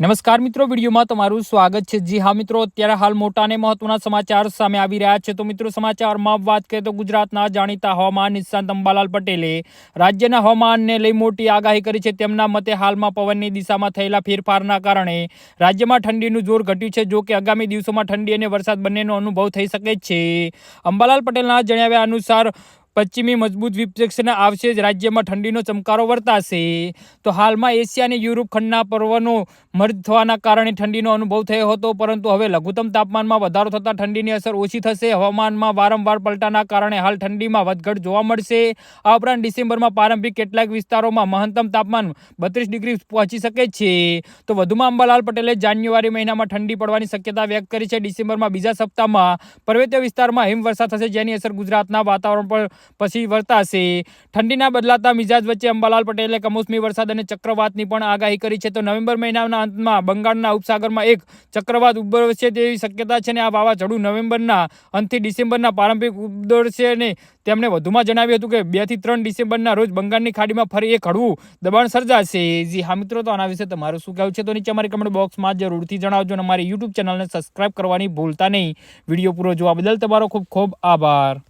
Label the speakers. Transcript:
Speaker 1: નમસ્કાર મિત્રો, વિડીયોમાં તમારું સ્વાગત છે. જી હા મિત્રો, અત્યારે હાલ મોટા અને મહત્વના સમાચાર સામે આવી રહ્યા છે. તો મિત્રો, સમાચારમાં વાત કરીએ તો ગુજરાતના જાણીતા હવામાન નિષ્ણાંત અંબાલાલ પટેલે રાજ્યના હવામાનને લઈ મોટી આગાહી કરી છે. તેમના મતે હાલમાં પવનની દિશામાં થયેલા ફેરફારના કારણે રાજ્યમાં ઠંડીનું જોર ઘટ્યું છે. જો કે આગામી દિવસોમાં ઠંડી અને વરસાદ બંનેનો અનુભવ થઈ શકે છે. અંબાલાલ પટેલના જણાવ્યા અનુસાર પશ્ચિમી મજબૂત વિપક્ષને આવશે જ. રાજ્યમાં ઠંડીનો ચમકારો વર્તાશે. તો હાલમાં એશિયા અને યુરોપ ખંડના પર્વનો મર્જ થવાના કારણે ઠંડીનો અનુભવ થયો હતો. પરંતુ હવે લઘુત્તમ તાપમાનમાં વધારો થતાં ઠંડીની અસર ઓછી થશે. હવામાનમાં વારંવાર પલટાના કારણે હાલ ઠંડીમાં વધઘટ જોવા મળશે. આ ઉપરાંત ડિસેમ્બરમાં પ્રારંભિક કેટલાક વિસ્તારોમાં મહત્તમ તાપમાન બત્રીસ ડિગ્રી પહોંચી શકે છે. તો વધુમાં અંબાલાલ પટેલે જાન્યુઆરી મહિનામાં ઠંડી પડવાની શક્યતા વ્યક્ત કરી છે. ડિસેમ્બરમાં બીજા સપ્તાહમાં પર્વતીય વિસ્તારમાં હિમવર્ષા થશે, જેની અસર ગુજરાતના વાતાવરણ પર પછી વર્તાશે ઠંડીના બદલાતા મિજાજ વચ્ચે અંબાલાલ પટેલે કમોસમી વરસાદ અને ચક્રવાતની પણ આગાહી કરી છે. તો નવેમ્બર મહિનાના અંતમાં બંગાળના ઉપસાગરમાં એક ચક્રવાત ઉદ્ભવશે તેવી શક્યતા છે અને આ વાવાઝોડું નવેમ્બરના અંતથી ડિસેમ્બરના પ્રારંભિક ઉદ્ભવશે અને તેમણે વધુમાં જણાવ્યું હતું કે બેથી ત્રણ ડિસેમ્બરના રોજ બંગાળની ખાડીમાં ફરી એક હળવું દબાણ સર્જાશે. જી હા મિત્રો, તો આના વિશે તમારું શું કહેવું છે? તો નીચે અમારી કમેન્ટ બોક્સમાં જરૂરથી જણાવજો અને અમારી યુટ્યુબ ચેનલને સબસ્ક્રાઇબ કરવાની ભૂલતા નહીં. વીડિયો પૂરો જોવા બદલ તમારો ખૂબ ખૂબ આભાર.